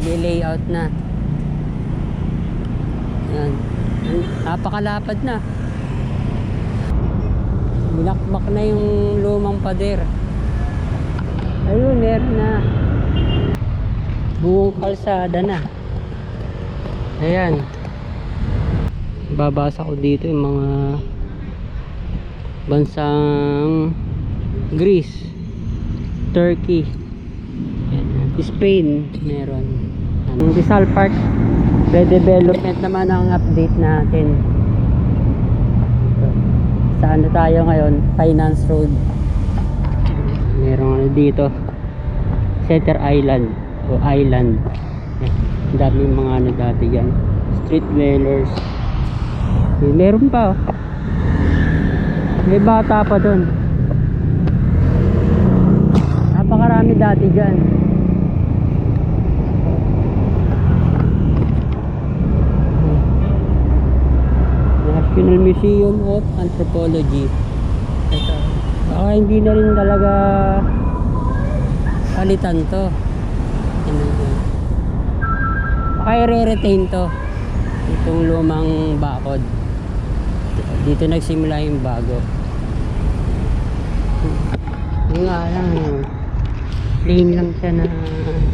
nag-layout na. Yan. Napakalapad na. Binakbak na yung lumang pader. Ayun, meron na. Buong kalsada na. Ayan. Babasa ko dito yung mga bansang Greece, Turkey. Spain, meron. Ang Rizal Park redevelopment naman ang update natin. So, saan na tayo ngayon? Finance Road. Meron ano dito. Center Island o Island. Ang daming mga ano dati dyan. Street dwellers. Eh, Meron pa oh. May bata pa doon. Napakarami dati dyan. National Museum of Anthropology. Ito. Baka hindi na rin talaga palitan to. Ano yun? Baka i-retain to. Itong lumang bakod. Dito nagsimula yung bago. Yung nga lang, yun. plain lang siya na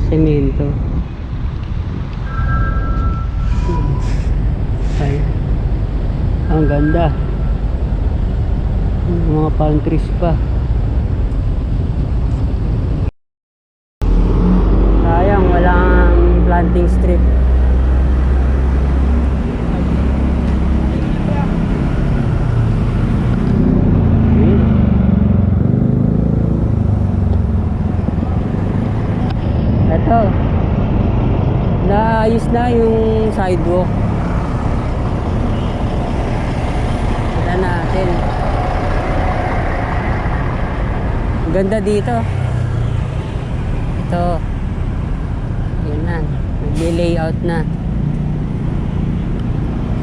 semento. Ang ganda. Mga palm trees pa. Sayang, walang planting strip. Ito. Naayos na yung sidewalk. Wala natin. Ang ganda dito. Ito. Yun na. Nag-layout na.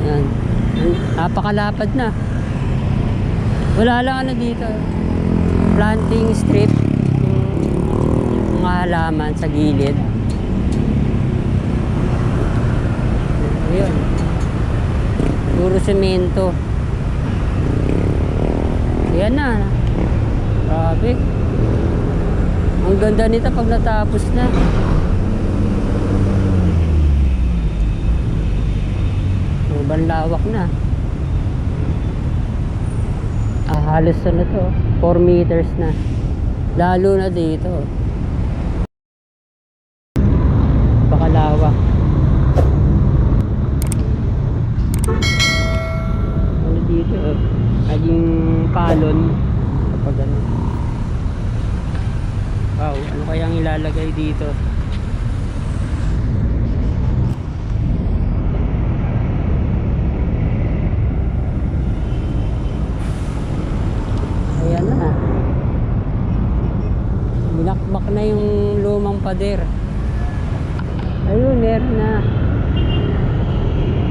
Yan. Napakalapad na. Wala lang ano dito. Planting strip. Yung mga halaman sa gilid. Ayun. Puro semento. Yan na. Grabe. Ang ganda nito pag natapos na. Sobrang lawak na. Ah, halos ano to, 4 meters na. Lalo na dito. Bakalawak. Ano dito, oh. Naging palon. Kapag ano. Wow, ano kayang ilalagay dito? Ayan na. Binakbak na yung lumang pader. Ayun, meron na.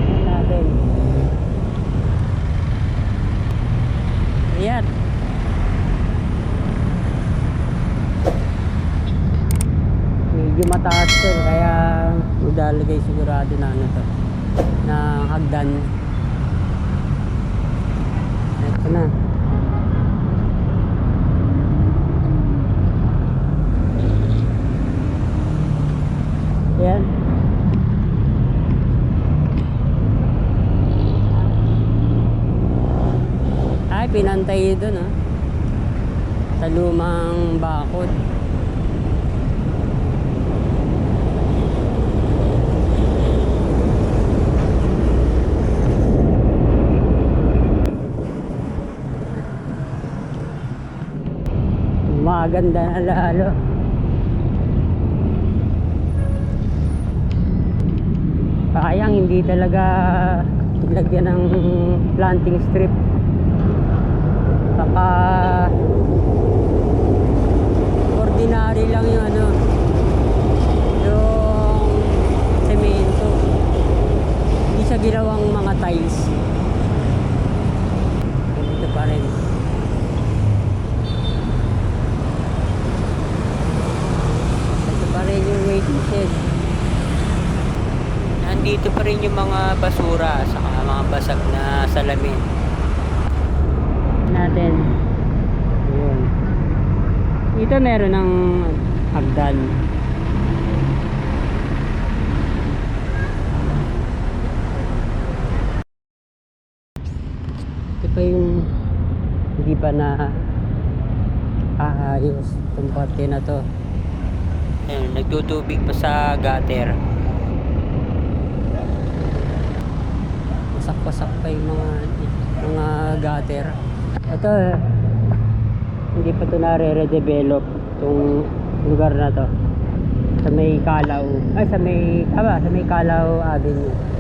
Ayan natin. Ayan. Medyo mataas to, kaya maglalagay sigurado na ano to. Na hagdan. Ito na. Ay, pinantay doon ah. Sa lumang bakod. Maganda na lalo. Sayang hindi talaga lagyan ng planting strip. Baka ordinary lang yung ano yung semento. Hindi siya ginawang mga tiles. Ito pa rin. Waiting shed. nandito pa rin yung mga basura saka mga basag na salamin natin Ayun. dito meron ng hagdan ito pa yung hindi pa na aayos itong parte na to Nagtutubig pa sa gutter. Wasak-wasak pa yung mga mga gutter. Ito hindi pa ito nare-redevelop itong lugar na to. Sa may Kalaw. Ay sa may tama sa may Kalaw Avenue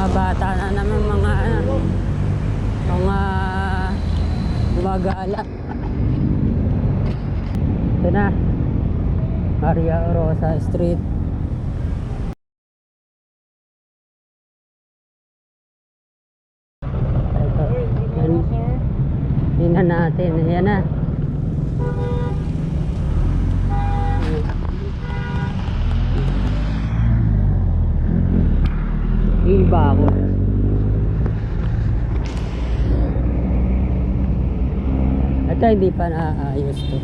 mga bata na naman mga ano, mga gumagala. Ito na. Maria Rosa Street. Ito. Yan. yun na natin. Yan na iba ako. Ito hindi pa naayos to.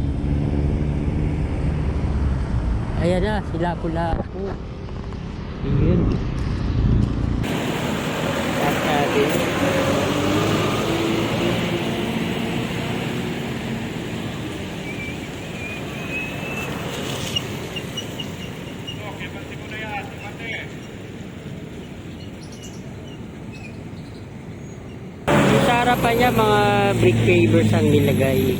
Ayan na sila pula ako yun. Tap natin Sa harapan niya mga brick pavers ang nilagay.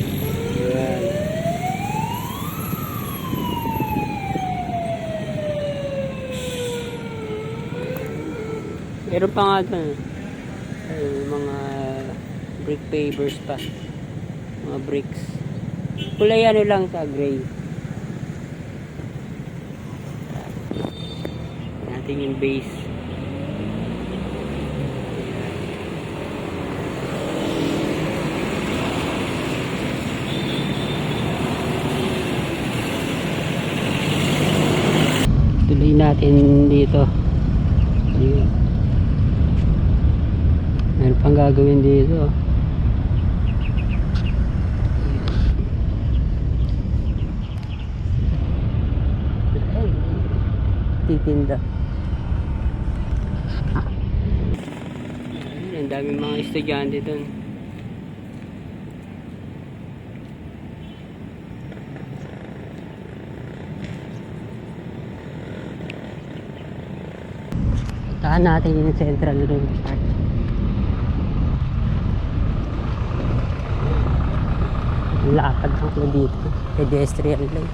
Meron pa nga doon. Mga brick pavers pa. Mga bricks. Kulay ano lang sa gray. Natin yung base. Natin dito. Meron pang gagawin dito. Titinda. Ayun, ang daming mga estudyante doon Puntahan natin yung Central Ring Park. Lakad ako dito. Pedestrian lane.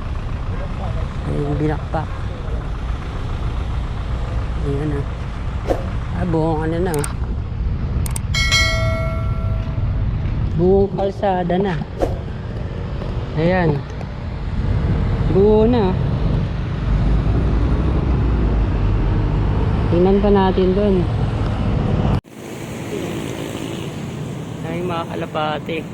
Ayun binakpak. Ayan na. Ah, buong ano na. Buong kalsada na. Ayan. Buo na. Tingnan pa natin doon. Ay, mga kalapate.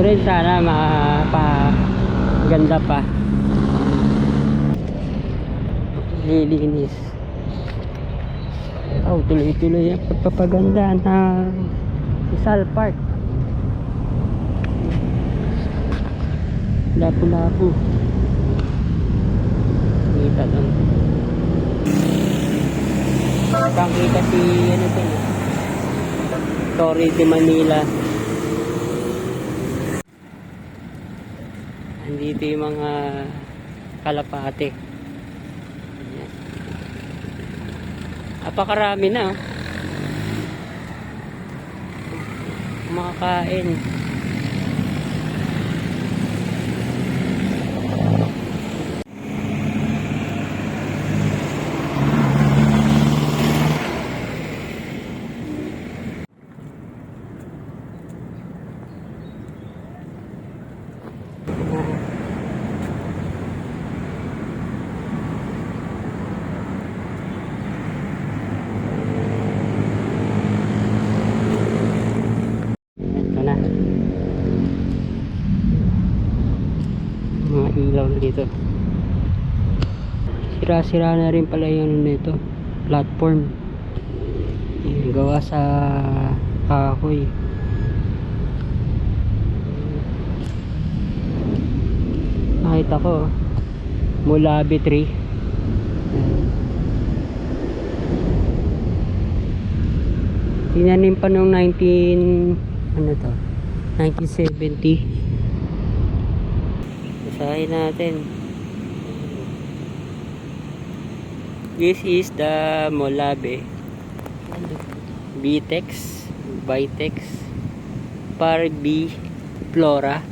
Rin sana mapaganda pa. Lilinis. Oh, tuloy-tuloy ang pagpapaganda ng Isal Park. Lapu-lapu. Kita doon. Kitang kita si ano to. eh. Torre de Manila. Andito yung mga kalapate. Ayan. Napakarami na. oh. Sira-sira na rin pala yung ano nito platform. Yung gawa sa kahoy nakita ko mulabi tree. Tinanim pa nung 19 ano to? 1970 basahin natin this is the molabe. Vitex Vitex par B flora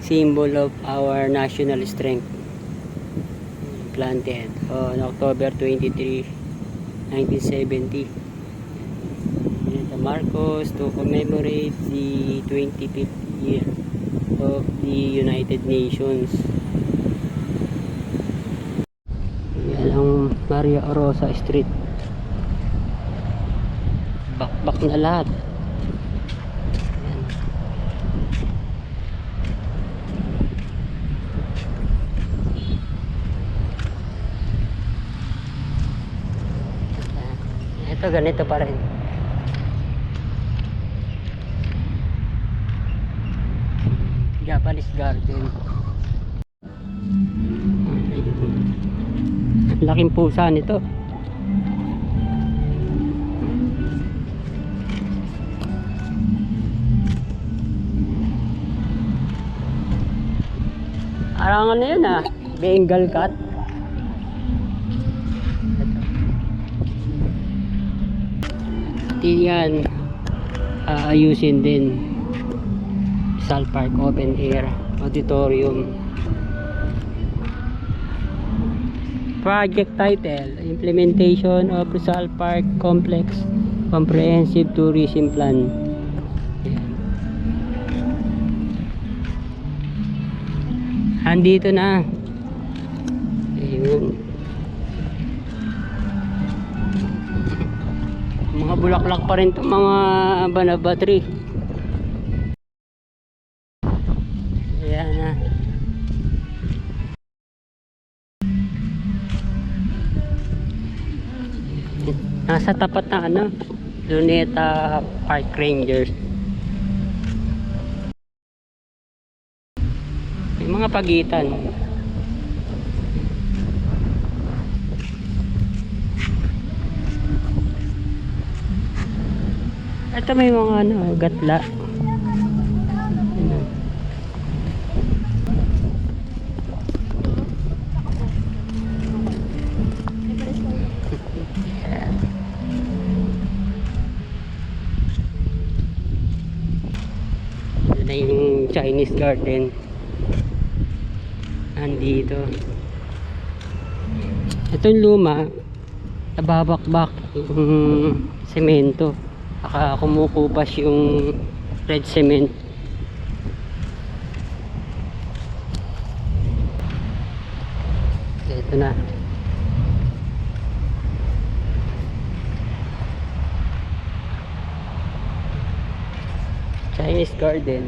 symbol of our national strength. Planted on October 23 1970 Benito Marcos to commemorate the 25th year of the United Nations yan ang Maria Rosa Street. Bakbak na lahat. Ito ganito pa rin. Japanese garden laking pusa nito Parang ano yun ah, Bengal cat. Ito yan, aayusin din. Sal Park Open Air Auditorium. Project title, Implementation of Rizal Park Complex Comprehensive Tourism Plan. Andito na. Ayun. Mga bulaklak pa rin itong mga banaba tree. Nasa tapat na ano, Luneta Park Rangers. May mga pagitan. Ito may mga ano, gatla. Ano. Ito na yung Chinese garden. Andito. Ito yung luma. Nababakbak yung semento. Saka kumukupas yung red cement. Ito na. Chinese garden.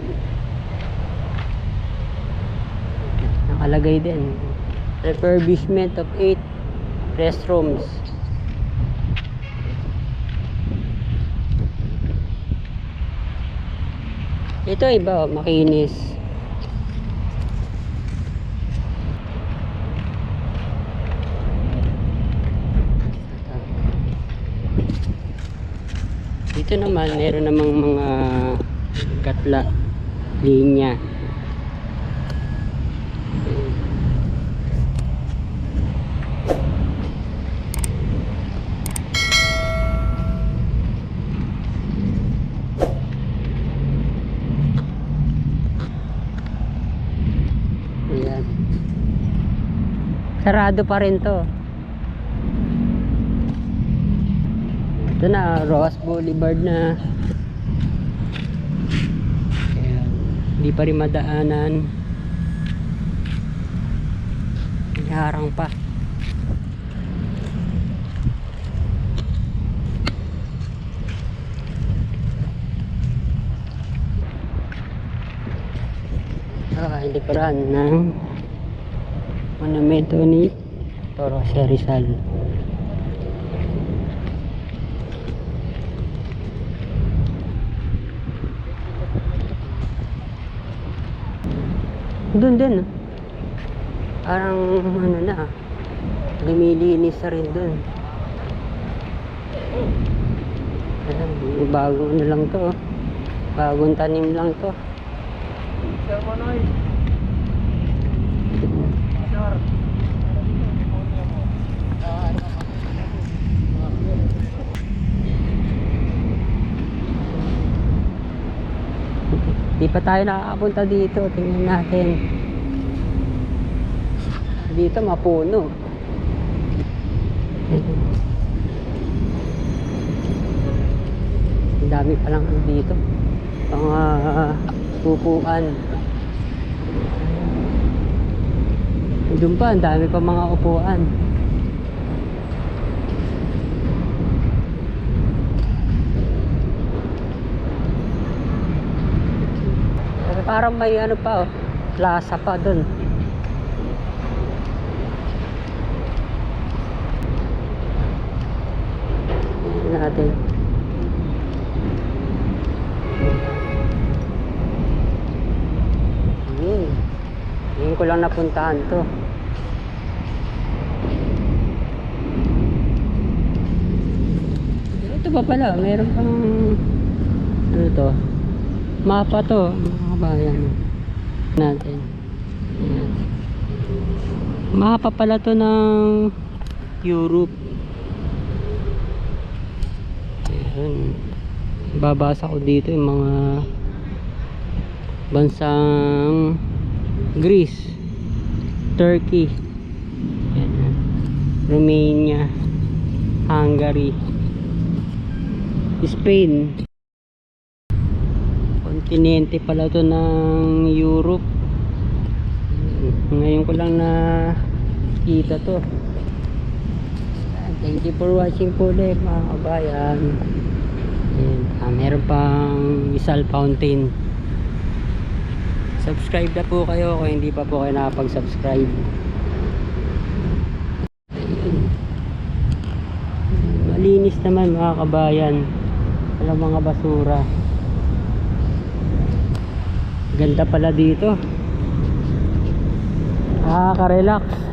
Nakalagay din. Refurbishment of 8 restrooms. Ito iba, oh, makinis. Dito naman, meron namang mga katla, linya. Ayan. Sarado pa rin to. Ito na, Roas Boulevard na. Ayan. Hindi pa rin madaanan. Harang pa. Ah, likuran ng monumento ni Dr. Jose Rizal. Doon din. ah. Parang ano na. ah, Lumilinis na rin doon. Bagong ano lang to. oh. Bagong tanim lang to. Sir Manoy. Di pa tayo nakakapunta dito. Tingnan natin. Dito mapuno. Ang dami pa lang dito. Mga upuan. Doon pa, ang dami pa mga upuan. Parang may ano pa oh, plaza pa doon. Tingnan natin. Yun. Ngayon ko lang napuntahan to. Ito pa pala, meron pang ano to? Mapa to, mga kabayan. Natin. Ayan. Mapa pala to ng Europe. Ayan. Babasa ko dito yung mga bansang Greece, Turkey, ayan. Romania, Hungary, Spain. Kontinente pala to ng Europe. Ngayon ko lang na kita to. Thank you for watching po ulit mga kabayan. Ayan, ah, meron pang Isal Fountain. Subscribe na po kayo kung hindi pa po kayo nakapag-subscribe. Malinis naman mga kabayan. Walang mga basura. Ganda pala dito. Nakaka-relax.